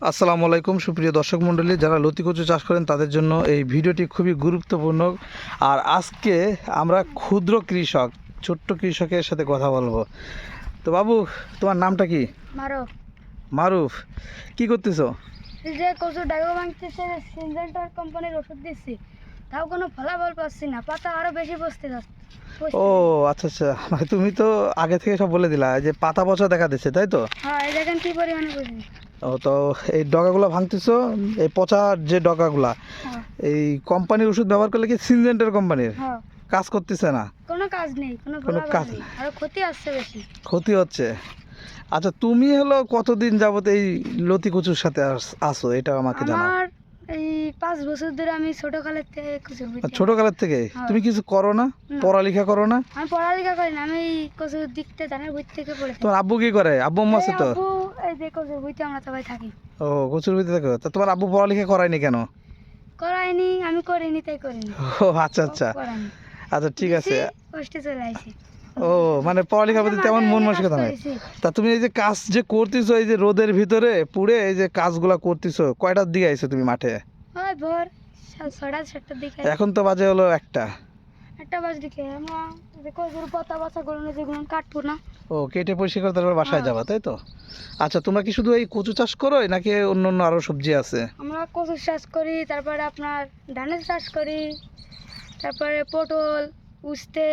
আসসালামু আলাইকুম সুপ্রিয় দর্শক মণ্ডলী যারা লতি কচু চাষ করেন তাদের জন্য এই ভিডিওটি খুবই গুরুত্বপূর্ণ। আর আজকে আমরা ক্ষুদ্র কৃষক ছোট্ট কৃষকের সাথে কথা বলব। তো বাবু তোমার নামটা কি? মারো মারুফ কি করতেছো? যে কচু ডাগো ভাঙতেছে সিনজেন্টার কোম্পানির ওষুধ দিচ্ছি। তাও কোনো ফলাফল পাচ্ছি না পাতা আরও বেশি বসতে যাচ্ছে ও আচ্ছা আচ্ছা মানে তুমি তো আগে থেকে সব বলে দিলা যে পাতা পচা দেখা দিচ্ছে তাই তো? হ্যাঁ এই দেখেন কি পরিমাণে ও তো এই ডগাগুলো ভাঙতেছো এই পচা যে ডগাগুলা হ্যাঁ। এই কোম্পানির ওষুধ ব্যবহার করলে কি সিনজেন্টার কোম্পানির? হ্যাঁ। কাজ করতেছে না? কোনো কাজ নেই কোনো কাজ নেই। আরও ক্ষতি আসছে বেশি। ক্ষতি হচ্ছে। আচ্ছা তুমি হলো কতদিন যাবত এই লতি কচুর সাথে আস- আসো? এটা আমাকে জানাও। আমার এই পাঁচ বছর ধরে আমি ছোট কালের থেকে কচু ছোটকালের থেকে? হ্যাঁ। তুমি কিছু করো না। পড়ালেখা করো না? আমি পড়ালেখা করি না আমি কচুর দিকতে জানার বই থেকে পড়েছি তোমার আব্বু কি করে? আব্বু আম্মু আছে তো? এই কচুর বইতে আমরা সবাই থাকি। ও কচুর ভিতরে থাকো? তা তোমার আব্বু পড়ালেখা করায়নি কেন? করাইনি আমি করিনি তাই করিনি। ও আচ্ছা আচ্ছা। আচ্ছা ঠিক আছে। কষ্টে চলে আসি। ও মানে পড়ালেখার প্রতি তেমন মন মানসিকতা নাই। তা তুমি এই যে কাজ যে করতেছো এই যে রোদের ভিতরে পুড়ে এই যে কাজগুলা করতেছো কয়টার দিকে আইছো তুমি মাঠে? ভোর সাড়ে সাতটার দিকে। এখন তো বাজে হলো একটা। একটা বাজ দিকে আমরা কচুর পাতা বাচ্চা গুলো যেগুলো কাটবো না। ও কেটে পরিষ্কার করে তারপর বাসায় হ্যাঁ। যাবা তাই তো? আচ্ছা তোমরা কি শুধু এই কচু চাষ করো নাকি অন্য অন্য আরও সবজি আছে? আমরা কচুর চাষ করি তারপরে আপনার ধানের চাষ করি তারপরে পটল উস্তে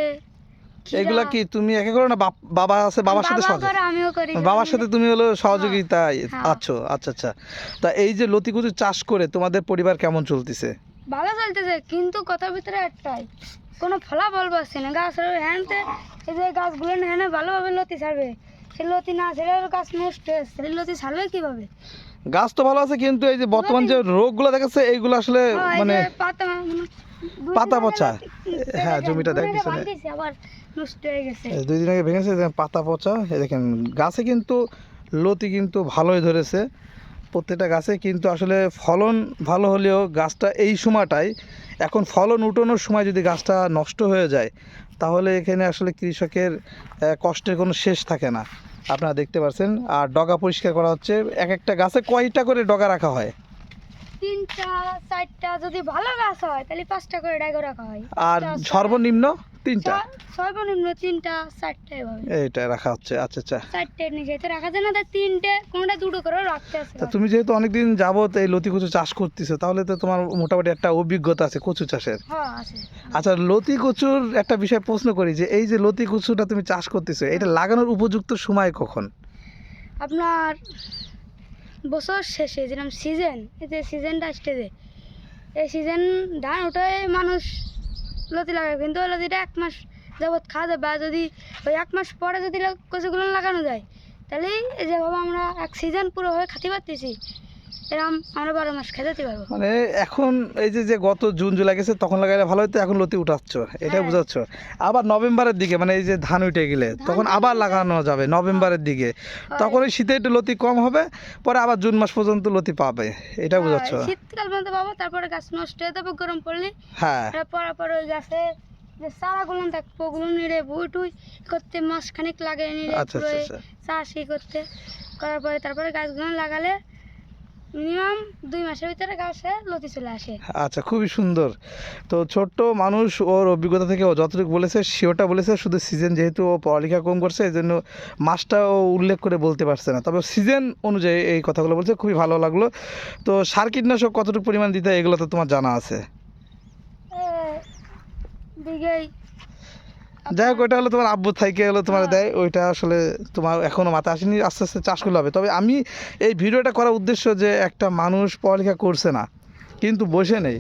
এগুলা কি তুমি একে করো না বাবা আছে বাবার সাথে বাবার সাথে তুমি হলো সহযোগিতায় হ্যাঁ। আছো আচ্ছা আচ্ছা। তা এই যে লতি কচু চাষ করে তোমাদের পরিবার কেমন চলতেছে? ভালো চলতেছে কিন্তু কথার ভিতরে একটাই কোনো ফলাফল পাচ্ছি না। গাছের হ্যানতে এই যে গাছগুলো হ্যানে ভালোভাবে লতি ছাড়বে। সেই লতি না ছেড়ে গাছ নষ্ট হয়ে লতি ছাড়বে কীভাবে? গাছ তো ভালো আছে কিন্তু এই যে বর্তমান যে রোগগুলো দেখাচ্ছে এইগুলো আসলে হ্যাঁ, মানে পাতা পাতা পচা। হ্যাঁ, জমিটা দেখ পিছনে। গেছে। দুই দিন আগে ভেঙেছে পাতা পচা। এই দেখেন গাছে কিন্তু লতি কিন্তু ভালোই ধরেছে প্রত্যেকটা গাছে। কিন্তু আসলে ফলন ভালো হলেও গাছটা এই সময়টায় এখন ফলন উঠানোর সময় যদি গাছটা নষ্ট হয়ে যায় তাহলে এখানে আসলে কৃষকের কষ্টের কোনো শেষ থাকে না। আপনারা দেখতে পাচ্ছেন আর ডগা পরিষ্কার করা হচ্ছে। এক একটা গাছে কয়টা করে ডগা রাখা হয়? তিনটা চারটা যদি ভালো গাছ হয় তাহলে পাঁচটা করে ডগা রাখা হয়। আর সর্বনিম্ন? তিনটা? সর্বনিম্ন তিনটা চারটা এইটা রাখা হচ্ছে আচ্ছা আচ্ছা। চারটে নিচে তো রাখা যায় না তাই তিনটে কোনটা দুটো করে রাখতে আছে তা তুমি যেহেতু অনেকদিন যাবত এই লতি কচু চাষ করতেছো তাহলে তো তোমার মোটামুটি একটা অভিজ্ঞতা আছে কচু চাষের। হ্যাঁ আছে। আচ্ছা লতি কচুর একটা বিষয় প্রশ্ন করি যে এই যে লতি কচুটা তুমি চাষ করতেছো এটা লাগানোর উপযুক্ত সময় কখন? আপনার বছর শেষে যেরকম সিজন এই যে সিজনটা আসছে যে এই সিজন ধান ওঠায় মানুষ লতি লাগাবে কিন্তু ওই লতিটা এক মাস যাবৎ খাওয়া যায়, বা যদি ওই এক মাস পরে যদি কচুগুলো লাগানো যায়, তাহলে এই যেভাবে আমরা এক সিজন পুরো হয়ে খাতে পারতেছি এরকম আমরা বারো মাস খেতে পারব। মানে এখন এই যে যে গত জুন জুলাই গেছে তখন লাগাইলে ভালো হতো এখন লতি উঠাচ্ছ এটা হ্যাঁ। বুঝাচ্ছ। আবার নভেম্বরের দিকে মানে এই যে ধান উঠে গেলে তখন আবার লাগানো যাবে নভেম্বরের দিকে। তখন ওই শীতে একটু লতি কম হবে পরে আবার জুন মাস পর্যন্ত লতি পাবে এটা বুঝাচ্ছ। শীতকাল পর্যন্ত পাবো তারপরে গাছ নষ্ট হয়ে যাবে গরম পড়লে। হ্যাঁ। পরার পর ওই গাছে যে চারাগুলো থাকব ওগুলো নিড়ে বইটুই করতে মাস খানিক লাগে নিড়ে আচ্ছা আচ্ছা আচ্ছা। চাষ করতে। করার পরে তারপরে গাছগুলো লাগালে মিনিমাম দুই মাসের ভিতরে গাছে লতি চলে আসে। আচ্ছা খুবই সুন্দর। তো ছোট্ট মানুষ ওর অভিজ্ঞতা থেকে ও যতটুকু বলেছে সেওটা বলেছে শুধু সিজন যেহেতু ও পড়ালেখা কম করছে এই জন্য মাসটা ও উল্লেখ করে বলতে পারছে না। তবে সিজন অনুযায়ী এই কথাগুলো বলছে খুবই ভালো লাগল। তো সার কীটনাশক কতটুকু পরিমাণ দিতে এগুলো তো তোমার জানা আছে। যাই হোক ওইটা হলো তোমার আব্বু থেকে হলো তোমার দেয় ওইটা আসলে তোমার এখনও মাথায় আসেনি আস্তে আস্তে চাষ করলে হবে। তবে আমি এই ভিডিওটা করার উদ্দেশ্য যে একটা মানুষ পড়ালেখা করছে না কিন্তু বসে নেই।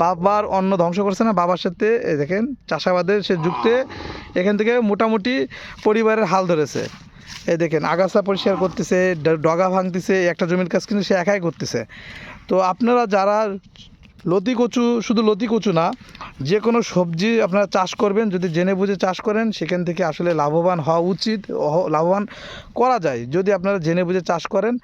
বাবার অন্ন ধ্বংস করছে না বাবার সাথে দেখেন চাষাবাদের সে যুক্তে এখান থেকে মোটামুটি পরিবারের হাল ধরেছে। এই দেখেন আগাছা পরিষ্কার করতেছে ডগা ভাঙতেছে একটা জমির কাজ কিন্তু সে একাই করতেছে। তো আপনারা যারা লতি কচু শুধু লতি কচু না যে কোনো সবজি আপনারা চাষ করবেন যদি জেনে বুঝে চাষ করেন সেখান থেকে আসলে লাভবান হওয়া উচিত লাভবান করা যায় যদি আপনারা জেনে বুঝে চাষ করেন।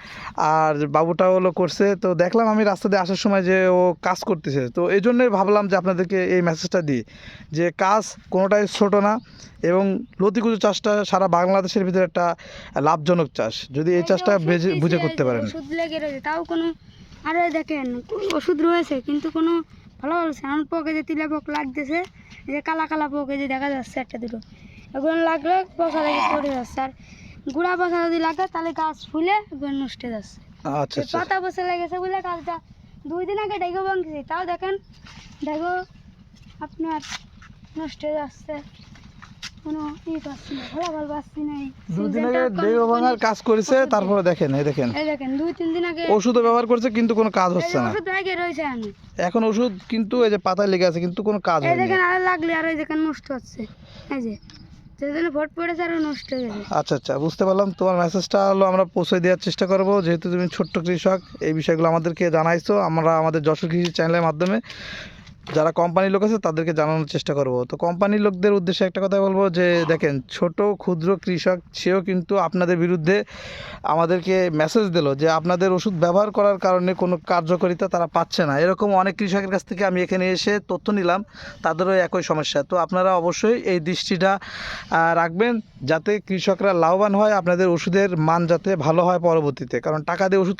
আর বাবুটা হলো করছে তো দেখলাম আমি রাস্তা দিয়ে আসার সময় যে ও কাজ করতেছে তো এই জন্যই ভাবলাম যে আপনাদেরকে এই মেসেজটা দিই যে কাজ কোনোটাই ছোট না এবং লতি কচু চাষটা সারা বাংলাদেশের ভিতরে একটা লাভজনক চাষ যদি এই চাষটা বেজে বুঝে করতে পারেন। ওষুধ তাও কোনো আরে দেখেন ওষুধ রয়েছে কিন্তু কোনো ভালো ভালো সাউন্ড পোকে যে তিলা পোক লাগতেছে যে কালা কালা পোকে যে দেখা যাচ্ছে একটা দুটো। এগুলো লাগলে পচা লেগে পড়ে যাচ্ছে। আর গুড়া পচা যদি লাগে তাহলে গাছ ফুলে একবার নষ্ট হয়ে যাচ্ছে। আচ্ছা এই আচ্ছা পাতা বসে লেগেছে বলে গাছটা দুই দিন আগে ডেগো ভাঙছি তাও দেখেন ডেগো আপনার নষ্ট হয়ে যাচ্ছে। কোনো ই পাচ্ছি না ভালো পাচ্ছি না এই দুদিন আগে কম- ভাঙার কাজ করেছে তারপরে দেখেন এই দেখেন। এই দেখেন দুই তিন দিন আগে ওষুধও ব্যবহার করছে কিন্তু কোনো কাজ হচ্ছে না। ওষুধ আগে রয়েছে আমি এখন ওষুধ কিন্তু এই যে পাতায় লেগে আছে কিন্তু কোনো কাজ এই হয়নি। দেখেন আর লাগলে আর ওই দেখেন নষ্ট হচ্ছে। এই যে আচ্ছা আচ্ছা বুঝতে পারলাম। তোমার মেসেজটা হলো আমরা পৌঁছে দেওয়ার চেষ্টা করব। যেহেতু তুমি ছোট্ট কৃষক এই বিষয়গুলো আমাদেরকে জানাইছো। আমরা আমাদের যশোর কৃষি চ্যানেলের মাধ্যমে যারা কোম্পানির লোক আছে, তাদেরকে জানানোর চেষ্টা করব। তো কোম্পানির লোকদের উদ্দেশ্যে একটা কথা বলব যে, দেখেন, ছোট, ক্ষুদ্র কৃষক, সেও কিন্তু আপনাদের বিরুদ্ধে আমাদেরকে মেসেজ দিল যে, আপনাদের ওষুধ ব্যবহার করার কারণে কোনো কার্যকারিতা তারা পাচ্ছে না। এরকম অনেক কৃষকের কাছ থেকে আমি এখানে এসে তথ্য নিলাম, তাদেরও একই সমস্যা। তো আপনারা অবশ্যই এই দৃষ্টিটা রাখবেন যাতে কৃষকরা লাভবান হয়, আপনাদের ওষুধের মান যাতে ভালো হয় পরবর্তীতে। কারণ টাকা দিয়ে ওষুধ